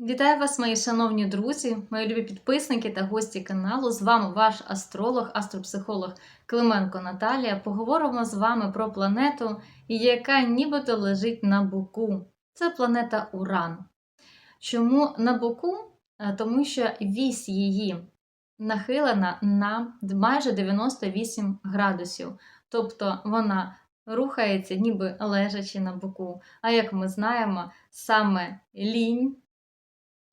Вітаю вас, мої шановні друзі, мої любі підписники та гості каналу. З вами ваш астролог, астропсихолог Клименко Наталія. Поговоримо з вами про планету, яка нібито лежить на боку. Це планета Уран. Чому на боку? Е, Тому що вісь її нахилена на майже 98 градусів. Тобто вона рухається, ніби лежачи на боку. А як ми знаємо, саме лінь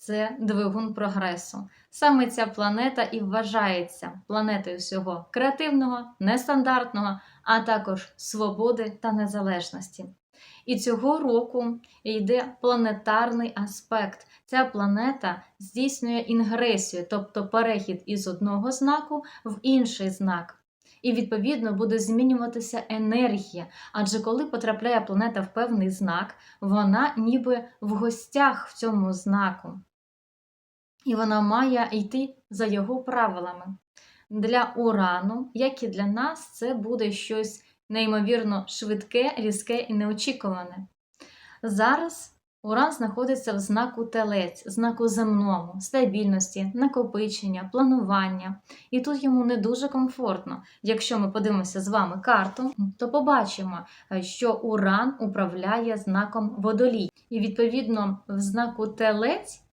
це двигун прогресу. Саме ця планета і вважається планетою всього креативного, нестандартного, а також свободи та незалежності. І цього року йде планетарний аспект. Ця планета здійснює інгресію, тобто перехід із одного знаку в інший знак. І, відповідно, буде змінюватися енергія. Адже коли потрапляє планета в певний знак, вона ніби в гостях в цьому знаку. І вона має йти за його правилами. Для урану, як і для нас, це буде щось неймовірно швидке, різке і неочікуване. Зараз Уран знаходиться в знаку телець, знаку земному, стабільності, накопичення, планування. І тут йому не дуже комфортно. Якщо ми подивимося з вами карту, то побачимо, що Уран управляє знаком водолій. І відповідно в знаку телець.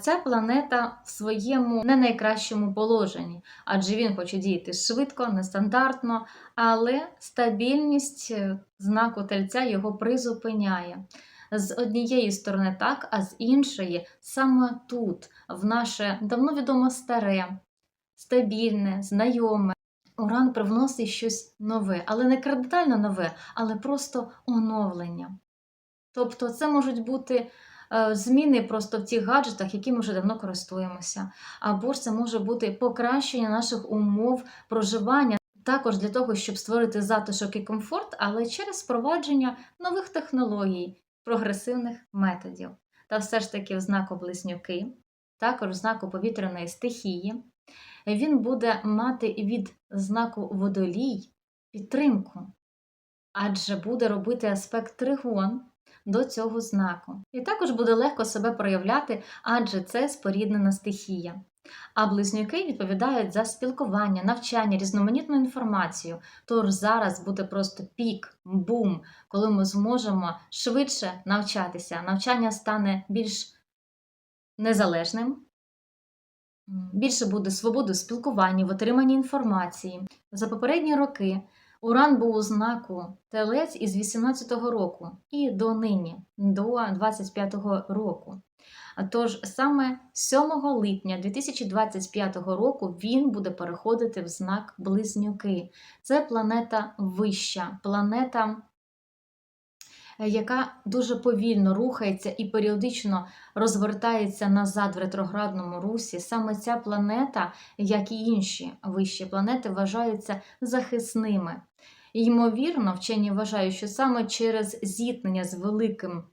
Ця планета в своєму не найкращому положенні, адже він хоче діяти швидко, нестандартно, але стабільність е, знаку тельця його призупиняє. З однієї сторони так, а з іншої саме тут, в наше давно відомо старе, стабільне, знайоме. Уран привносить щось нове, але не кардинально нове, але просто оновлення. Тобто, це можуть бути зміни просто в тих гаджетах, які ми вже давно користуємося. Або ж це може бути покращення наших умов проживання, також для того, щоб створити затишок і комфорт, але через впровадження нових технологій, прогресивних методів. Та все ж таки в знаку близнюки, також в знаку повітряної стихії, він буде мати від знаку водолій підтримку, адже буде робити аспект тригон до цього знаку. І також буде легко себе проявляти, адже це споріднена стихія. А близнюки відповідають за спілкування, навчання, різноманітну інформацію. Тож зараз буде просто пік, бум, коли ми зможемо швидше навчатися. Навчання стане більш незалежним, більше буде свободи в спілкуванні, в отриманні інформації. За попередні роки Уран був у знаку Телець із 18-го року і до нині, до 25-го року. Тож саме 7 липня 2025 року він буде переходити в знак Близнюки. Це планета вища, планета, яка дуже повільно рухається і періодично розвертається назад в ретроградному русі. Саме ця планета, як і інші вищі планети, вважаються захисними. Ймовірно, вчені вважають, що саме через зіткнення з великим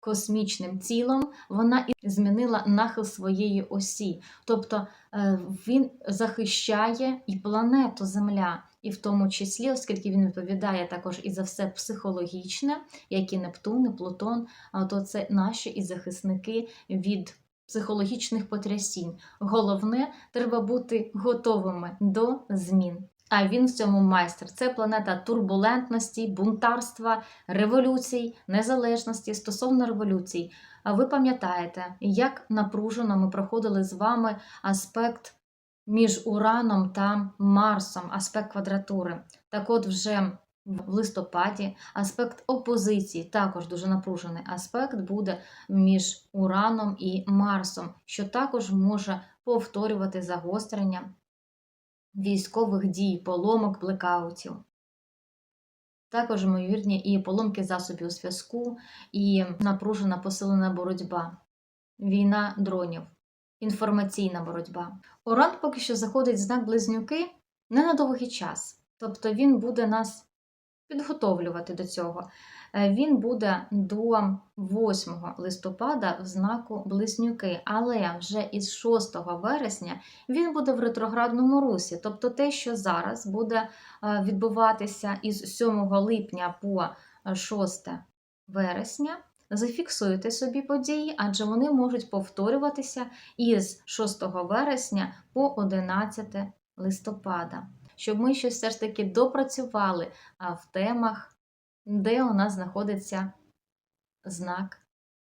космічним тілом вона і змінила нахил своєї осі. Тобто е, він захищає і планету Земля, і в тому числі, оскільки він відповідає також і за все психологічне, як і Нептун, і Плутон, то це наші і захисники від. Психологічних потрясінь. Головне, треба бути готовими до змін. А він в цьому майстер. Це планета турбулентності, бунтарства, революцій, незалежності стосовно революцій. А ви пам'ятаєте, як напружено ми проходили з вами аспект між Ураном та Марсом, аспект квадратури. Так от вже в листопаді аспект опозиції, також дуже напружений аспект буде між Ураном і Марсом, що також може повторювати загострення військових дій, поломок, блекаутів. Також, ймовірні, і поломки засобів зв'язку, і напружена посилена боротьба, війна дронів, інформаційна боротьба. Уран поки що заходить знак близнюки не на довгий час, тобто він буде нас підготовлювати до цього. Е, Він буде до 8 листопада в знаку Близнюки, але вже із 6 вересня він буде в ретроградному русі. Тобто те, що зараз буде е, відбуватися із 7 липня по 6 вересня, зафіксуйте собі події, адже вони можуть повторюватися із 6 вересня по 11 листопада, щоб ми щось все ж таки допрацювали в темах, де у нас знаходиться знак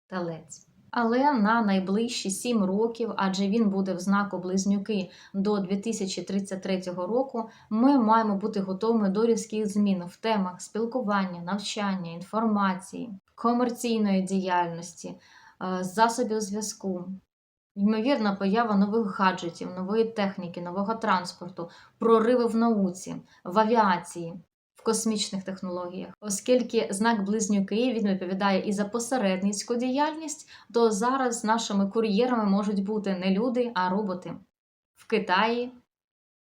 Телець. Але на найближчі 7 років, адже він буде в знаку Близнюки до 2033 року, ми маємо бути готовими до різких змін в темах спілкування, навчання, інформації, комерційної діяльності, е, засобів зв'язку. Ймовірна поява нових гаджетів, нової техніки, нового транспорту, прориви в науці, в авіації, в космічних технологіях. Оскільки знак близнюки він відповідає і за посередницьку діяльність, то зараз нашими кур'єрами можуть бути не люди, а роботи. В Китаї,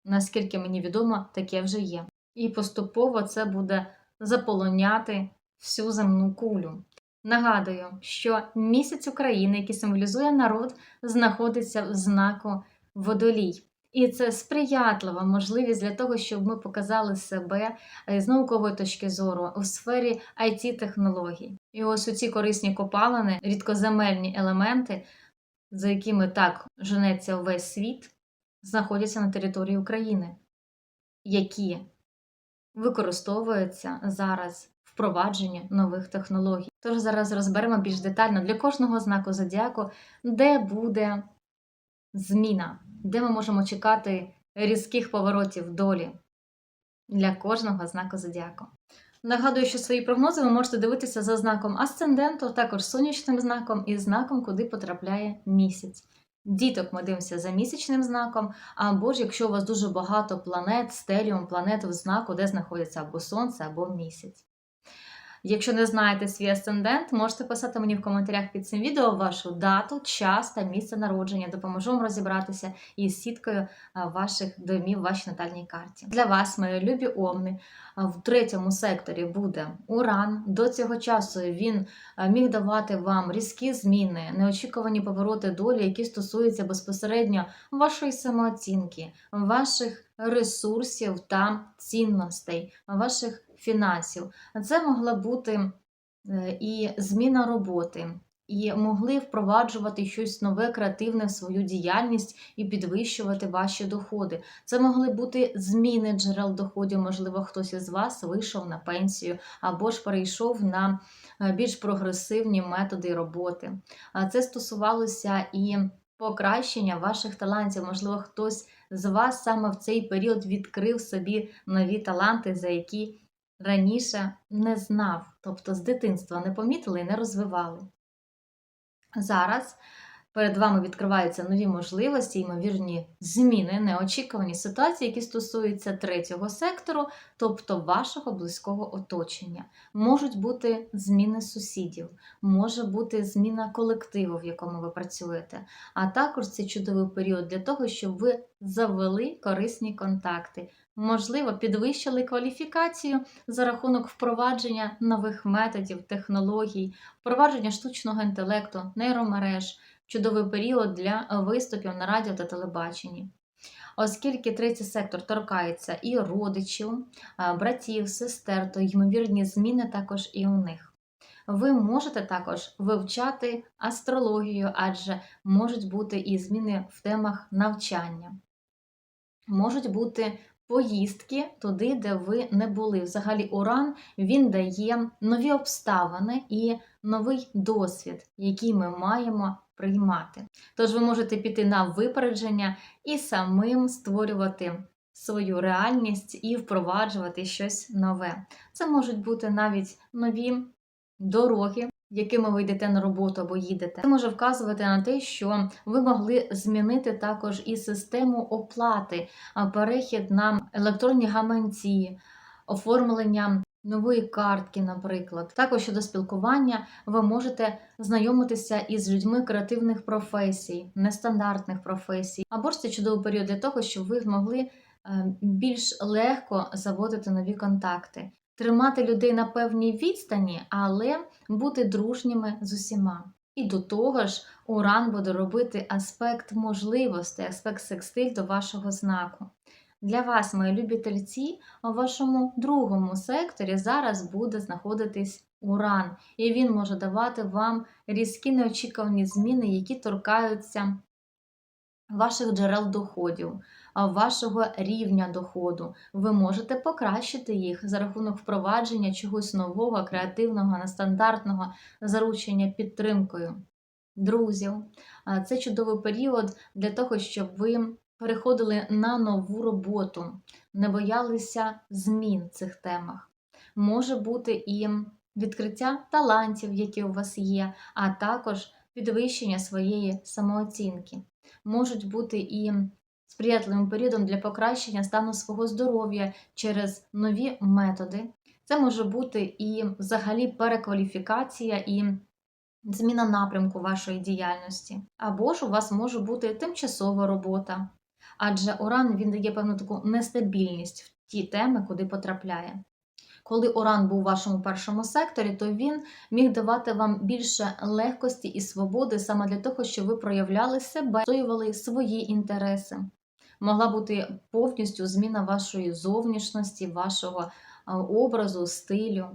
наскільки мені відомо, таке вже є. І поступово це буде заполоняти всю земну кулю. Нагадую, що місяць України, який символізує народ, знаходиться в знаку водолій. І це сприятлива можливість для того, щоб ми показали себе е, з наукової точки зору у сфері it технологій І ось у ці корисні копалини, рідкоземельні елементи, за якими так женеться весь світ, знаходяться на території України, які використовуються зараз впровадженні нових технологій. Тож зараз розберемо більш детально для кожного знаку зодіаку, де буде зміна, де ми можемо чекати різких поворотів долі для кожного знаку зодіаку. Нагадую, що свої прогнози ви можете дивитися за знаком асценденту, також сонячним знаком і знаком, куди потрапляє місяць. Діток ми дивимося за місячним знаком, або ж якщо у вас дуже багато планет, стеліум, планет в знаку, де знаходиться або сонце, або місяць. Якщо не знаєте свій асцендент, можете писати мені в коментарях під цим відео вашу дату, час та місце народження. Допоможу вам розібратися із сіткою ваших домів вашій натальній карті. Для вас, мої любі омни, в третьому секторі буде уран. До цього часу він міг давати вам різкі зміни, неочікувані повороти долі, які стосуються безпосередньо вашої самооцінки, ваших ресурсів та цінностей, ваших фінансів. Це могла бути е, і зміна роботи, і могли впроваджувати щось нове, креативне в свою діяльність і підвищувати ваші доходи. Це могли бути зміни джерел доходів, можливо, хтось із вас вийшов на пенсію або ж перейшов на е, більш прогресивні методи роботи. Це стосувалося і покращення ваших талантів. Можливо, хтось з вас саме в цей період відкрив собі нові таланти, за які раніше не знав, тобто з дитинства не помітили і не розвивали. Зараз перед вами відкриваються нові можливості, ймовірні зміни, неочікувані ситуації, які стосуються третього сектору, тобто вашого близького оточення. Можуть бути зміни сусідів, може бути зміна колективу, в якому ви працюєте. А також це чудовий період для того, щоб ви завели корисні контакти, можливо, підвищили кваліфікацію за рахунок впровадження нових методів, технологій, впровадження штучного інтелекту, нейромереж, чудовий період для виступів на радіо та телебаченні. Оскільки третій сектор торкається і родичів, братів, сестер, то ймовірні зміни також і у них. Ви можете також вивчати астрологію, адже можуть бути і зміни в темах навчання. Можуть бути поїздки туди, де ви не були. Взагалі, уран він дає нові обставини і новий досвід, який ми маємо приймати. Тож ви можете піти на випередження і самим створювати свою реальність і впроваджувати щось нове. Це можуть бути навіть нові дороги якими ви йдете на роботу або їдете. Це може вказувати на те, що ви могли змінити також і систему оплати, перехід на електронні гаманці, оформлення. Нової картки, наприклад, також щодо спілкування, ви можете знайомитися із людьми креативних професій, нестандартних професій, або ж це чудовий період для того, щоб ви змогли е, більш легко заводити нові контакти тримати людей на певній відстані, але бути дружніми з усіма. І до того ж, уран буде робити аспект можливостей, аспект секстиль до вашого знаку. Для вас, мої любі тельці, у вашому другому секторі зараз буде знаходитись Уран, і він може давати вам різкі неочікувані зміни, які торкаються ваших джерел доходів, вашого рівня доходу. Ви можете покращити їх за рахунок впровадження чогось нового, креативного, нестандартного, заручення підтримкою друзів. Це чудовий період для того, щоб ви переходили на нову роботу, не боялися змін в цих темах. Може бути і відкриття талантів, які у вас є, а також підвищення своєї самооцінки. Можуть бути і сприятливим періодом для покращення стану свого здоров'я через нові методи. Це може бути і взагалі перекваліфікація і зміна напрямку вашої діяльності. Або ж у вас може бути тимчасова робота, адже уран він дає певну таку нестабільність в ті теми, куди потрапляє. Коли уран був у вашому першому секторі, то він міг давати вам більше легкості і свободи саме для того, щоб ви проявляли себе, стоювали свої інтереси. Могла бути повністю зміна вашої зовнішності, вашого образу, стилю.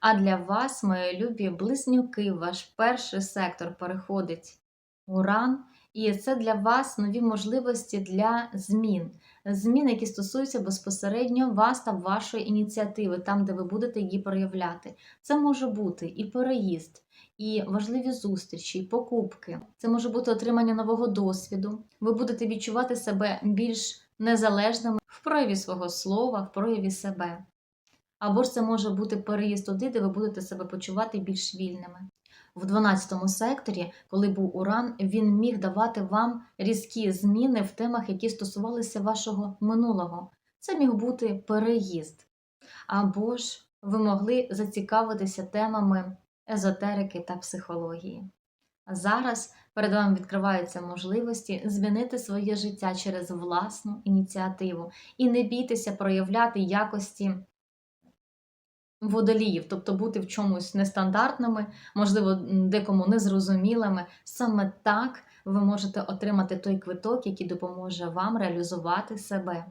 А для вас, мої любі близнюки, ваш перший сектор переходить уран, і це для вас нові можливості для змін. Змін, які стосуються безпосередньо вас та вашої ініціативи, там, де ви будете її проявляти. Це може бути і переїзд, і важливі зустрічі, і покупки. Це може бути отримання нового досвіду. Ви будете відчувати себе більш незалежними в прояві свого слова, в прояві себе. Або ж це може бути переїзд туди, де ви будете себе почувати більш вільними. В 12 секторі, коли був уран, він міг давати вам різкі зміни в темах, які стосувалися вашого минулого. Це міг бути переїзд. Або ж ви могли зацікавитися темами езотерики та психології. Зараз перед вами відкриваються можливості змінити своє життя через власну ініціативу і не бійтеся проявляти якості водоліїв, тобто бути в чомусь нестандартними, можливо, декому незрозумілими. Саме так ви можете отримати той квиток, який допоможе вам реалізувати себе.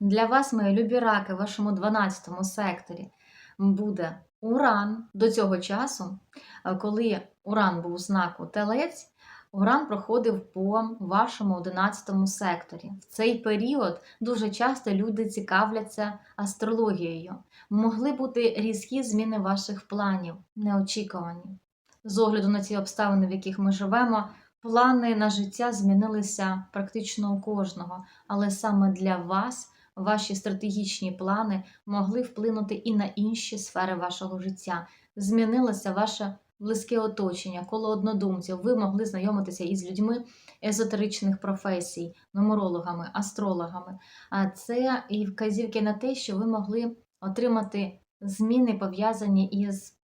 Для вас, мої любі раки, в вашому 12 секторі буде уран до цього часу, е, коли уран був у знаку телець. Уран проходив по вашому 11 секторі. В цей період дуже часто люди цікавляться астрологією. Могли бути різкі зміни ваших планів, неочікувані. З огляду на ці обставини, в яких ми живемо, плани на життя змінилися практично у кожного, але саме для вас ваші стратегічні плани могли вплинути і на інші сфери вашого життя. Змінилося ваше близьке оточення, коло однодумців. Ви могли знайомитися із людьми езотеричних професій, нумерологами, астрологами. А це і вказівки на те, що ви могли отримати зміни, пов'язані із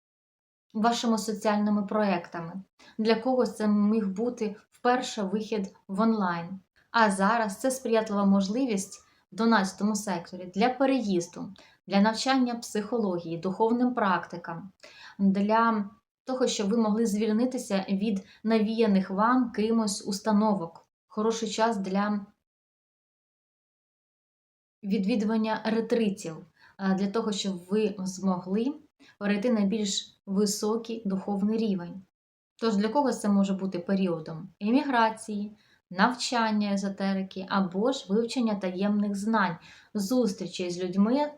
вашими соціальними проектами. Для когось це міг бути вперше вихід в онлайн. А зараз це сприятлива можливість в 12 секторі для переїзду, для навчання психології, духовним практикам, для того, щоб ви могли звільнитися від навіяних вам кимось установок. Хороший час для відвідування ретритів, для того, щоб ви змогли перейти на більш високий духовний рівень. Тож для когось це може бути періодом еміграції, навчання езотерики або ж вивчення таємних знань, зустрічі з людьми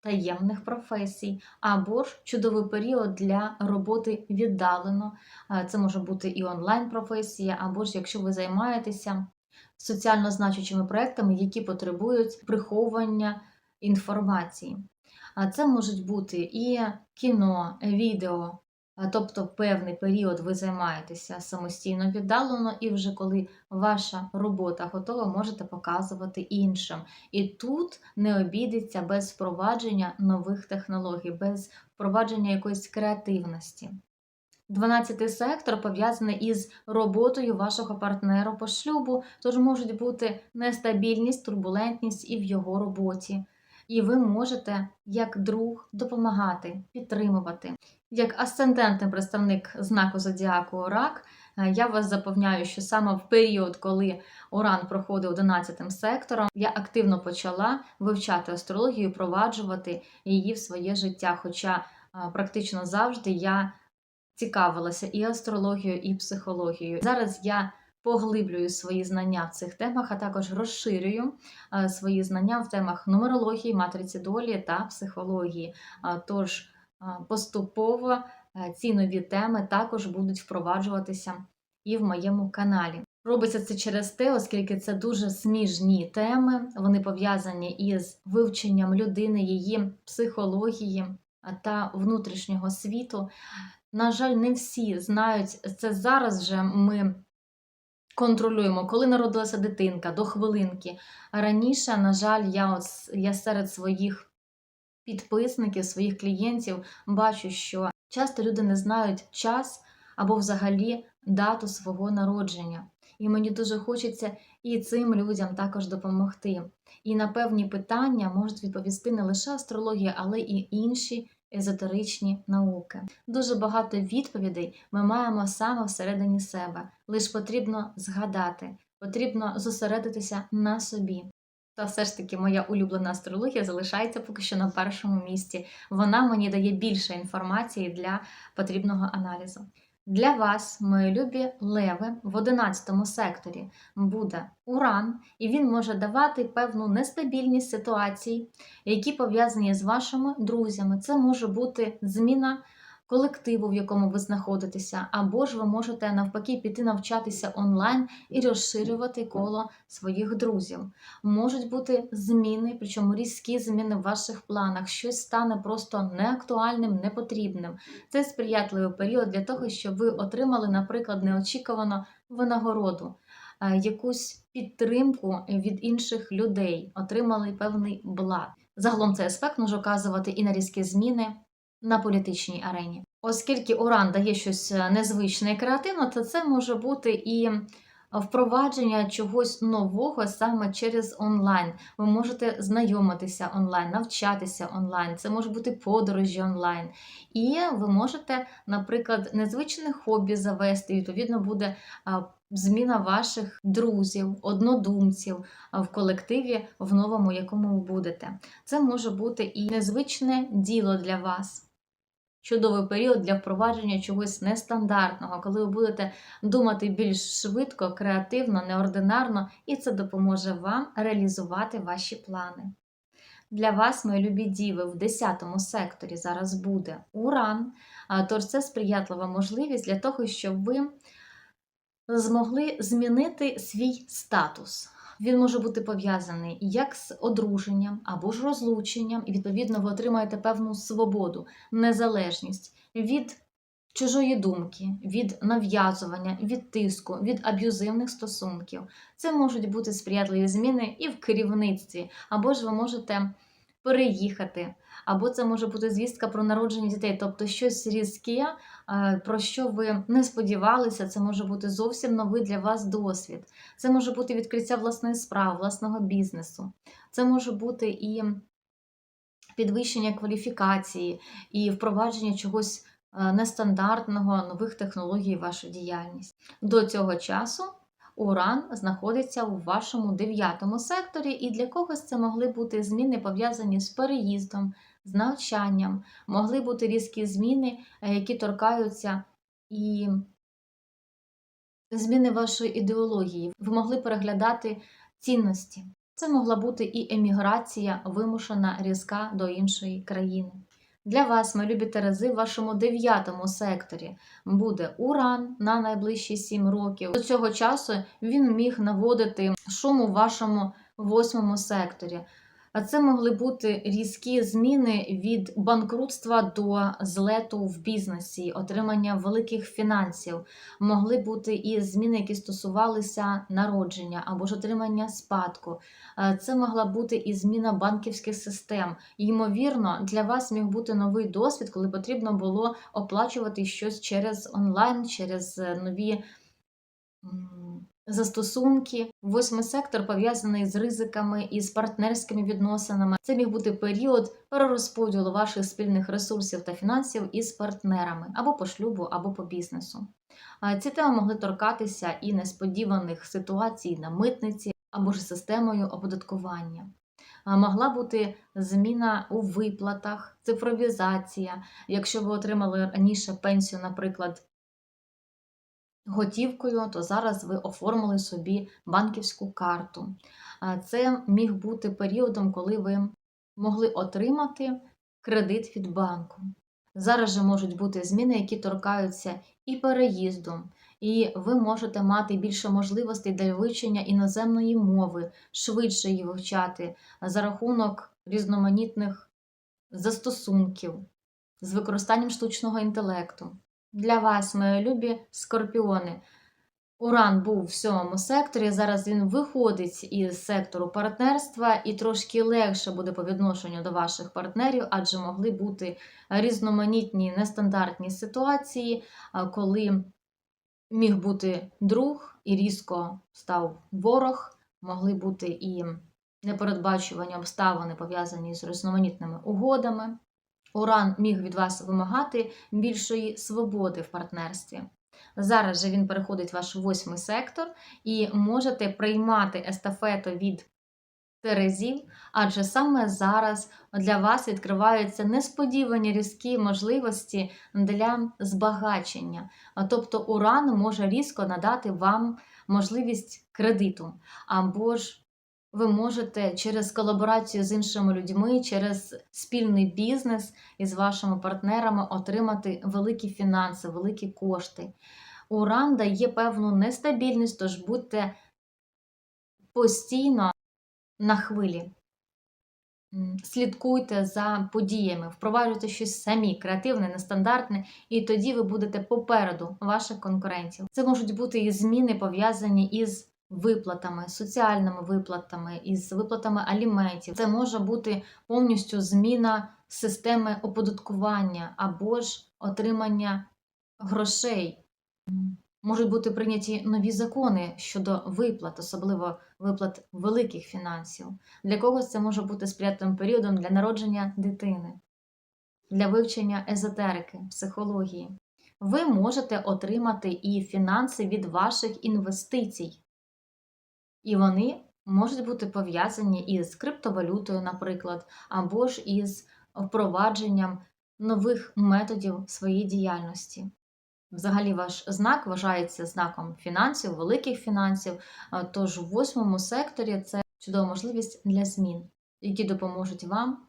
таємних професій, або ж чудовий період для роботи віддалено. Це може бути і онлайн-професія, або ж якщо ви займаєтеся соціально значущими проектами, які потребують приховування інформації. А це можуть бути і кіно, відео, тобто певний період ви займаєтеся самостійно віддалено, і вже коли ваша робота готова, можете показувати іншим. І тут не обійдеться без впровадження нових технологій, без впровадження якоїсь креативності. 12 сектор пов'язаний із роботою вашого партнера по шлюбу, тож можуть бути нестабільність, турбулентність і в його роботі. І ви можете як друг допомагати, підтримувати. Як асцендентний представник знаку Зодіаку Рак, е, я вас запевняю, що саме в період, коли Уран проходив 11 сектором, я активно почала вивчати астрологію, впроваджувати її в своє життя. Хоча практично завжди я цікавилася і астрологією, і психологією. Зараз я поглиблюю свої знання в цих темах, а також розширюю е, свої знання в темах нумерології, матриці долі та психології. Тож поступово е, ці нові теми також будуть впроваджуватися і в моєму каналі. Робиться це через те, оскільки це дуже сміжні теми, вони пов'язані із вивченням людини, її психології та внутрішнього світу. На жаль, не всі знають це зараз вже ми контролюємо, коли народилася дитинка до хвилинки. Раніше, на жаль, я, от, я серед своїх підписників, своїх клієнтів бачу, що часто люди не знають час або взагалі дату свого народження. І мені дуже хочеться і цим людям також допомогти. І на певні питання можуть відповісти не лише астрологія, але і інші езотеричні науки. Дуже багато відповідей ми маємо саме всередині себе. Лиш потрібно згадати, потрібно зосередитися на собі. Та все ж таки моя улюблена астрологія залишається поки що на першому місці. Вона мені дає більше інформації для потрібного аналізу. Для вас, мої любі леви, в 11 секторі буде уран, і він може давати певну нестабільність ситуацій, які пов'язані з вашими друзями. Це може бути зміна колективу, в якому ви знаходитеся, або ж ви можете навпаки піти навчатися онлайн і розширювати коло своїх друзів. Можуть бути зміни, причому різкі зміни в ваших планах. Щось стане просто неактуальним, непотрібним. Це сприятливий період для того, щоб ви отримали, наприклад, неочікувано винагороду, е, якусь підтримку від інших людей, отримали певний благ. Загалом цей аспект може вказувати і на різкі зміни на політичній арені. Оскільки Уран дає щось е, незвичне і креативне, то це може бути і впровадження чогось нового саме через онлайн. Ви можете знайомитися онлайн, навчатися онлайн, це може бути подорожі онлайн. І ви можете, наприклад, незвичне хобі завести, відповідно, буде зміна ваших друзів, однодумців в колективі, в новому, якому ви будете. Це може бути і незвичне діло для вас. Чудовий період для впровадження чогось нестандартного, коли ви будете думати більш швидко, креативно, неординарно, і це допоможе вам реалізувати ваші плани. Для вас, мої любі діви, в 10 секторі зараз буде уран, тож це сприятлива можливість для того, щоб ви змогли змінити свій статус. Він може бути пов'язаний як з одруженням або ж розлученням, і відповідно ви отримаєте певну свободу, незалежність від чужої думки, від нав'язування, від тиску, від аб'юзивних стосунків. Це можуть бути сприятливі зміни і в керівництві, або ж ви можете переїхати, або це може бути звістка про народження дітей, тобто щось різке, про що ви не сподівалися, це може бути зовсім новий для вас досвід. Це може бути відкриття власної справи, власного бізнесу. Це може бути і підвищення кваліфікації, і впровадження чогось е, нестандартного, нових технологій в вашу діяльність. До цього часу Уран знаходиться у вашому дев'ятому секторі, і для когось це могли бути зміни пов'язані з переїздом, з навчанням, могли бути різкі зміни, е, які торкаються і зміни вашої ідеології. Ви могли переглядати цінності. Це могла бути і еміграція, вимушена різка до іншої країни. Для вас, мої любі Терези, в вашому дев'ятому секторі буде уран на найближчі 7 років. До цього часу він міг наводити шум у вашому восьмому секторі. А це могли бути різкі зміни від банкрутства до злету в бізнесі, отримання великих фінансів. Могли бути і зміни, які стосувалися народження або ж отримання спадку. Це могла бути і зміна банківських систем. Ймовірно, для вас міг бути новий досвід, коли потрібно було оплачувати щось через онлайн, через нові. Застосунки, восьмий сектор пов'язаний з ризиками і з партнерськими відносинами. Це міг бути період перерозподілу ваших спільних ресурсів та фінансів із партнерами або по шлюбу, або по бізнесу. Ці теми могли торкатися і несподіваних ситуацій на митниці або ж системою оподаткування. Могла бути зміна у виплатах, цифровізація. Якщо ви отримали раніше пенсію, наприклад, готівкою, то зараз ви оформили собі банківську карту. Це міг бути періодом, коли ви могли отримати кредит від банку. Зараз же можуть бути зміни, які торкаються і переїзду, і ви можете мати більше можливостей для вивчення іноземної мови, швидше її вивчати за рахунок різноманітних застосунків з використанням штучного інтелекту. Для вас, мої любі скорпіони, Уран був в сьомому секторі. Зараз він виходить із сектору партнерства і трошки легше буде по відношенню до ваших партнерів, адже могли бути різноманітні нестандартні ситуації, коли міг бути друг і різко став ворог, могли бути і непередбачувані обставини, пов'язані з різноманітними угодами. Уран міг від вас вимагати більшої свободи в партнерстві. Зараз же він переходить в ваш восьмий сектор і можете приймати естафету від Терезів, адже саме зараз для вас відкриваються несподівані різкі можливості для збагачення. Тобто Уран може різко надати вам можливість кредиту, або ж ви можете через колаборацію з іншими людьми, через спільний бізнес із вашими партнерами отримати великі фінанси, великі кошти. Уран дає певну нестабільність, тож будьте постійно на хвилі. Слідкуйте за подіями, впроваджуйте щось самі, креативне, нестандартне, і тоді ви будете попереду ваших конкурентів. Це можуть бути і зміни пов'язані із виплатами, соціальними виплатами, із виплатами аліментів. Це може бути повністю зміна системи оподаткування або ж отримання грошей. Можуть бути прийняті нові закони щодо виплат, особливо виплат великих фінансів. Для когось це може бути сприятливим періодом для народження дитини, для вивчення езотерики, психології. Ви можете отримати і фінанси від ваших інвестицій, і вони можуть бути пов'язані із криптовалютою, наприклад, або ж із впровадженням нових методів своєї діяльності. Взагалі, ваш знак вважається знаком фінансів, великих фінансів. Тож у восьмому секторі це чудова можливість для змін, які допоможуть вам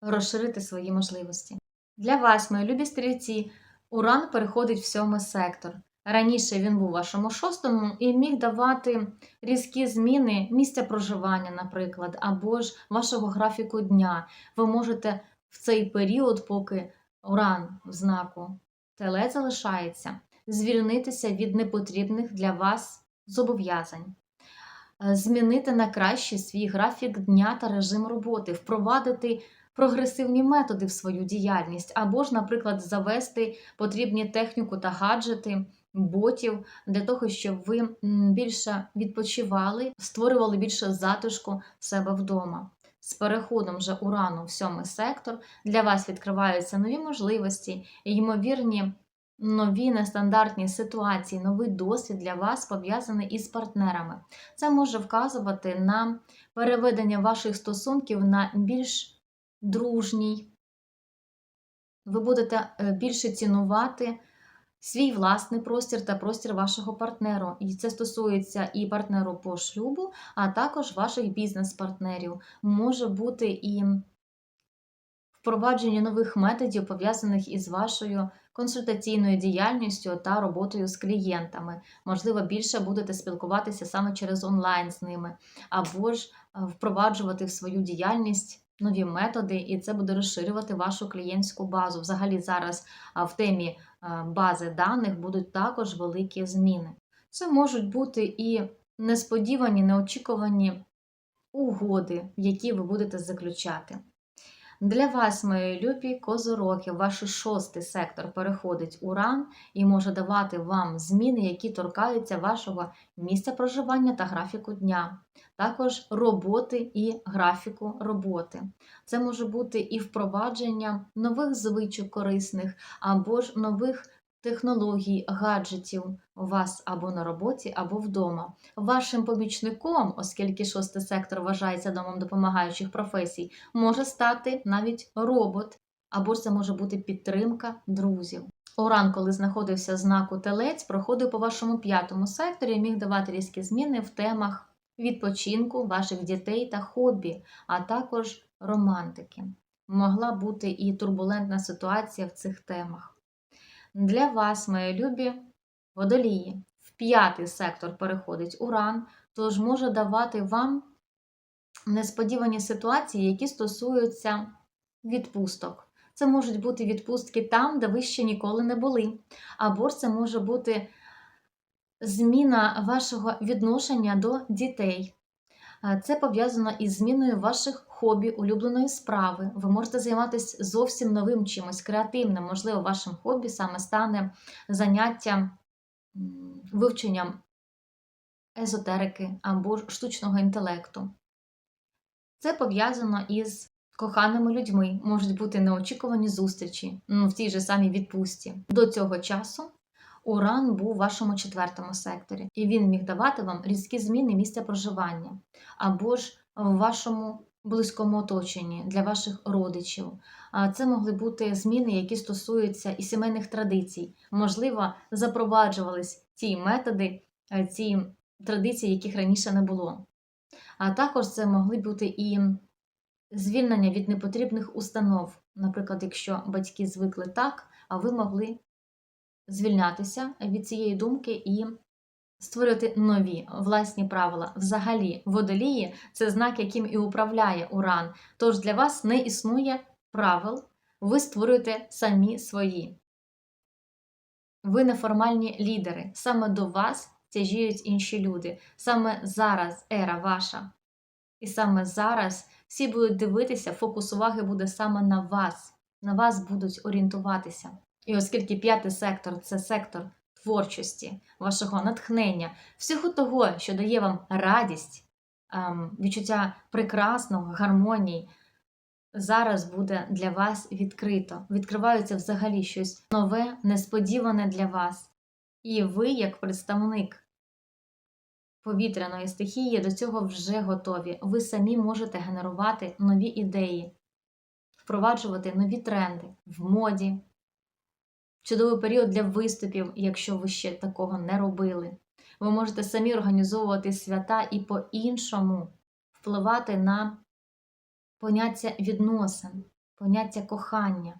розширити свої можливості. Для вас, мої любі стрільці, Уран переходить в сьомий сектор. Раніше він був вашому шостому і міг давати різкі зміни місця проживання, наприклад, або ж вашого графіку дня. Ви можете в цей період, поки Уран в знаку Телець залишається звільнитися від непотрібних для вас зобов'язань, е, змінити на краще свій графік дня та режим роботи, впровадити прогресивні методи в свою діяльність, або ж, наприклад, завести потрібні техніку та гаджети, ботів для того, щоб ви більше відпочивали, створювали більше затишку себе вдома. З переходом вже урану в сьомий сектор для вас відкриваються нові можливості ймовірні нові нестандартні ситуації, новий досвід для вас пов'язаний із партнерами. Це може вказувати на переведення ваших стосунків на більш дружній. Ви будете е, більше цінувати свій власний простір та простір вашого партнеру. І це стосується і партнеру по шлюбу, а також ваших бізнес-партнерів. Може бути і впровадження нових методів, пов'язаних із вашою консультаційною діяльністю та роботою з клієнтами. Можливо, більше будете спілкуватися саме через онлайн з ними, або ж е, впроваджувати в свою діяльність. Нові методи, і це буде розширювати вашу клієнтську базу. Взагалі, зараз в темі бази даних будуть також великі зміни. Це можуть бути і несподівані, неочікувані угоди, які ви будете заключати. Для вас, мої любі козороки, ваш шостий сектор переходить уран і може давати вам зміни, які торкаються вашого місця проживання та графіку дня, також роботи і графіку роботи. Це може бути і впровадження нових звичок корисних або ж нових технологій, гаджетів у вас або на роботі, або вдома. Вашим помічником, оскільки шостий сектор вважається домом допомагаючих професій, може стати навіть робот, або ж це може бути підтримка друзів. Уран, коли знаходився в знаку телець, проходив по вашому п'ятому секторі і міг давати різкі зміни в темах відпочинку ваших дітей та хобі, а також романтики. Могла бути і турбулентна ситуація в цих темах. Для вас, мої любі водолії, в п'ятий сектор переходить уран, тож може давати вам несподівані ситуації, які стосуються відпусток. Це можуть бути відпустки там, де ви ще ніколи не були. Або це може бути зміна вашого відношення до дітей. Е, Це пов'язано із зміною ваших хобі, улюбленої справи. Ви можете займатися зовсім новим чимось креативним. Можливо, вашим хобі саме стане заняття вивченням езотерики або штучного інтелекту. Це пов'язано із коханими людьми. Можуть бути неочікувані зустрічі ну, в тій же самій відпустці. До цього часу Уран був у вашому четвертому секторі, і він міг давати вам різкі зміни місця проживання, або ж в вашому близькому оточенні для ваших родичів. Це могли бути зміни, які стосуються і сімейних традицій. Можливо, запроваджувались ті методи, е, ці традиції, яких раніше не було. А також це могли бути і звільнення від непотрібних установ. Наприклад, якщо батьки звикли так, а ви могли звільнятися від цієї думки і створювати нові власні правила. Взагалі, водолії це знак, яким і управляє уран. Тож для вас не існує правил, ви створюєте самі свої. Ви неформальні лідери. Саме до вас тяжіють інші люди. Саме зараз ера ваша. І саме зараз всі будуть дивитися, фокус уваги буде саме на вас. На вас будуть орієнтуватися. І оскільки п'ятий сектор це сектор творчості, вашого натхнення, всього того, що дає вам радість, ем, відчуття прекрасного, гармонії, зараз буде для вас відкрито. Відкривається взагалі щось нове, несподіване для вас. І ви, як представник повітряної стихії, до цього вже готові. Ви самі можете генерувати нові ідеї, впроваджувати нові тренди в моді. Чудовий період для виступів, якщо ви ще такого не робили. Ви можете самі організовувати свята і по-іншому впливати на поняття відносин, поняття кохання.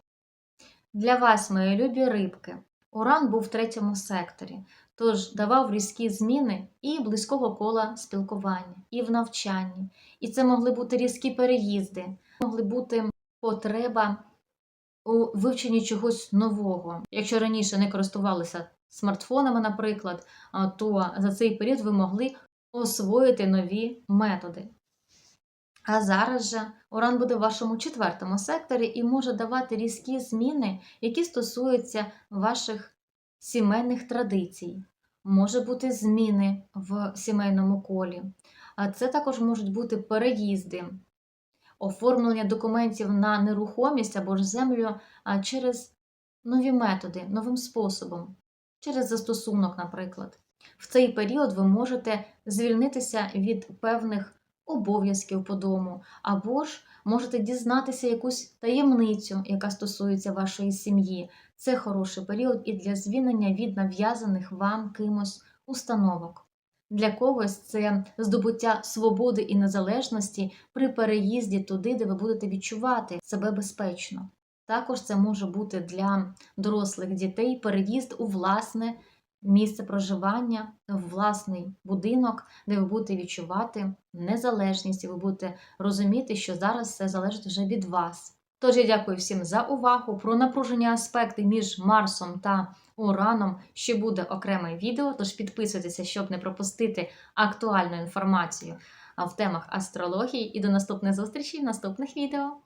Для вас, мої любі рибки, Уран був в третьому секторі, тож давав різкі зміни і близького кола спілкування, і в навчанні. І це могли бути різкі переїзди, могли бути потреба у вивченні чогось нового. Якщо раніше не користувалися смартфонами, наприклад, то за цей період ви могли освоїти нові методи. А зараз же Уран буде в вашому четвертому секторі і може давати різкі зміни, які стосуються ваших сімейних традицій. Може бути зміни в сімейному колі. А це також можуть бути переїзди, оформлення документів на нерухомість або ж землю через нові методи, новим способом, через застосунок, наприклад. В цей період ви можете звільнитися від певних обов'язків по дому, або ж можете дізнатися якусь таємницю, яка стосується вашої сім'ї. Це хороший період і для звільнення від нав'язаних вам кимось установок. Для когось це здобуття свободи і незалежності при переїзді туди, де ви будете відчувати себе безпечно. Також це може бути для дорослих дітей переїзд у власне місце проживання, в власний будинок, де ви будете відчувати незалежність, і ви будете розуміти, що зараз все залежить вже від вас. Тож я дякую всім за увагу. Про напружені аспекти між Марсом та Ураном ще буде окреме відео, тож підписуйтеся, щоб не пропустити актуальну інформацію в темах астрології. І до наступних зустрічей в наступних відео.